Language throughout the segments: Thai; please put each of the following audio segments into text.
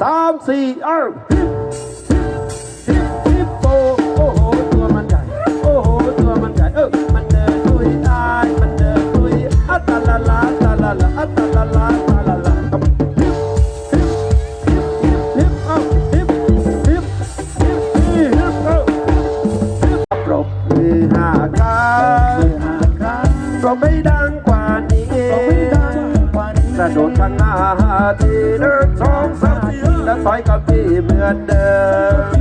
สามสี่เอ้าฮิปฮิปฮิปโปโอ้โหตัวมันใหญ่โอ้โหตัวมันใหญ่เออมันเดินดุยอายมันเดินดุยอัตตาลาลาตาลาลาอัตตาลาลาตาลาลาครับฮิปฮิปฮิปฮิปเอ้าฮิปฮิปฮิปฮิปฮิปเอ้าฮิปปรบมือห้าครั้งปรบไม่ดังกว่านี้กระโดดข้างหน้าทีหนึ่ อยกับที่เหมือนเดิม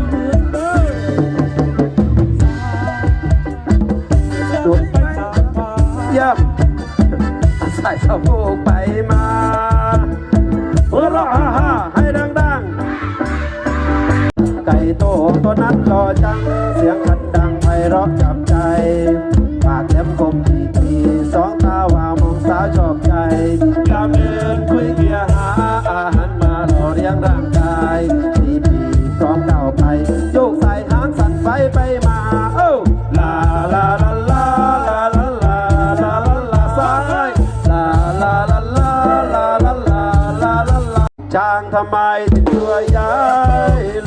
สุดเยี่ยมใส่สะโพกไปมาหัวเราะฮ่าฮ่าให้ดังๆ ไก่โตตัวนั้นรอจัง เสียงคันดังไพเราะจับใจ ปากแหลมคม ช้างทำไมถึงตัวใหญ่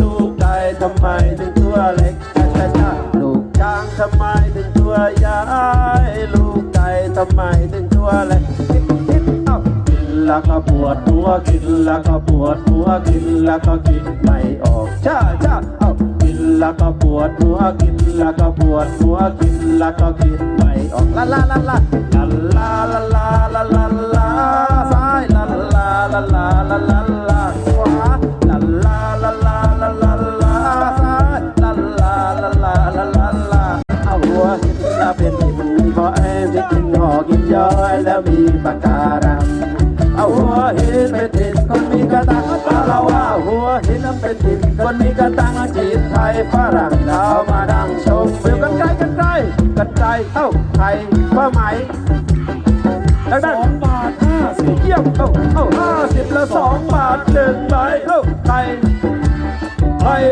ลูกไก่ทำไมถึงตัวเล็กช้าช้าช้าลูกช้างทำไมถึงตัวใหญ่ลูกไก่ทำไมถึงตัวเล็กกินแล้วก็ปวดหัวกินแล้วก็ปวดหัวกินแล้วก็คิดไม่ออกช้าช้าเอ้ากินแล้วก็ปวดหัวกินแล้วก็ปวดหัวกินแล้วก็คิดไม่ออกลาลาลาลาลาลา ปากการังเอาหัวหินเป็นหินคนมีกระตังเอาเราว่าหัวหินนั้นเป็นหินคนมีกระตังจีนไทยฝรั่งเรามาดังชมวิวกันไกลกันไกลกันไกลเอ้าไทยผ้าไหมดังสนั้นองบาทห้าสิบเยี่ยมเอ้าเอ้าห้าสิบละสองบาทหนึ่งใบเอ้าไทยไทย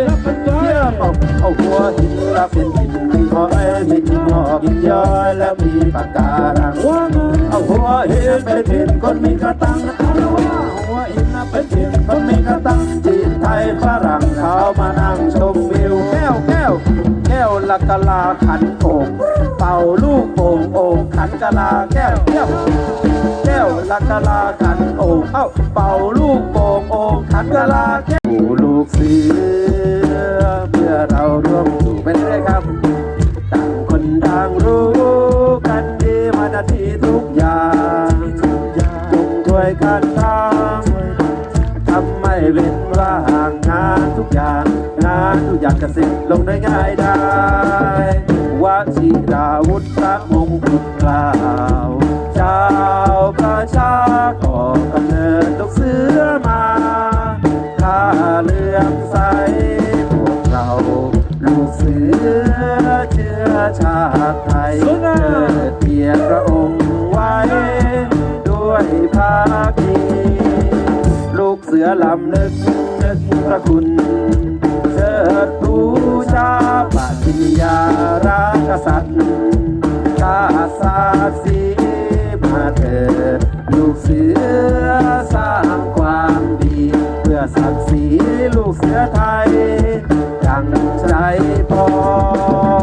เยี่ยมเอ้าเอาหัวหินละเป็นหินมีหอยมีหินหอกหินย้อยแล้วมีปากการังว่าไงเอา หัวหินไปผิดคนมีกระตังอาละว่าหัวหินน่ะไปผิดคนมีกระตังจีนไทยฝรั่งเขามานั่งชมวิวแก้วแก้วแก้วละกะลาขันโอ่งเป่าลูกโป่งโอ่งขันกะลาแก้วแก้วแก้วละกะลาขันโอ่งเอ้าเป่าลูกโป่งโอ่งขันกะลาแก้วลูกสื ไม่เว้นว่างงานทุกอย่างงานทุกอย่างจะสร็จลงได้ง่ายได้วชิราวุธพระมงกุฎกล่าวเจ้าประชาก่อกำเนิดลูกเสือมาข้าเลื่อมใสพวกเราลูกเสือเชื้อชาติไทยเกิดเกียรติพระองค์ไว้ ด้วยภาคีลูก เสือลำนึกนึกพระคุณเชิดบูชาปฏิญญารักษัตริย์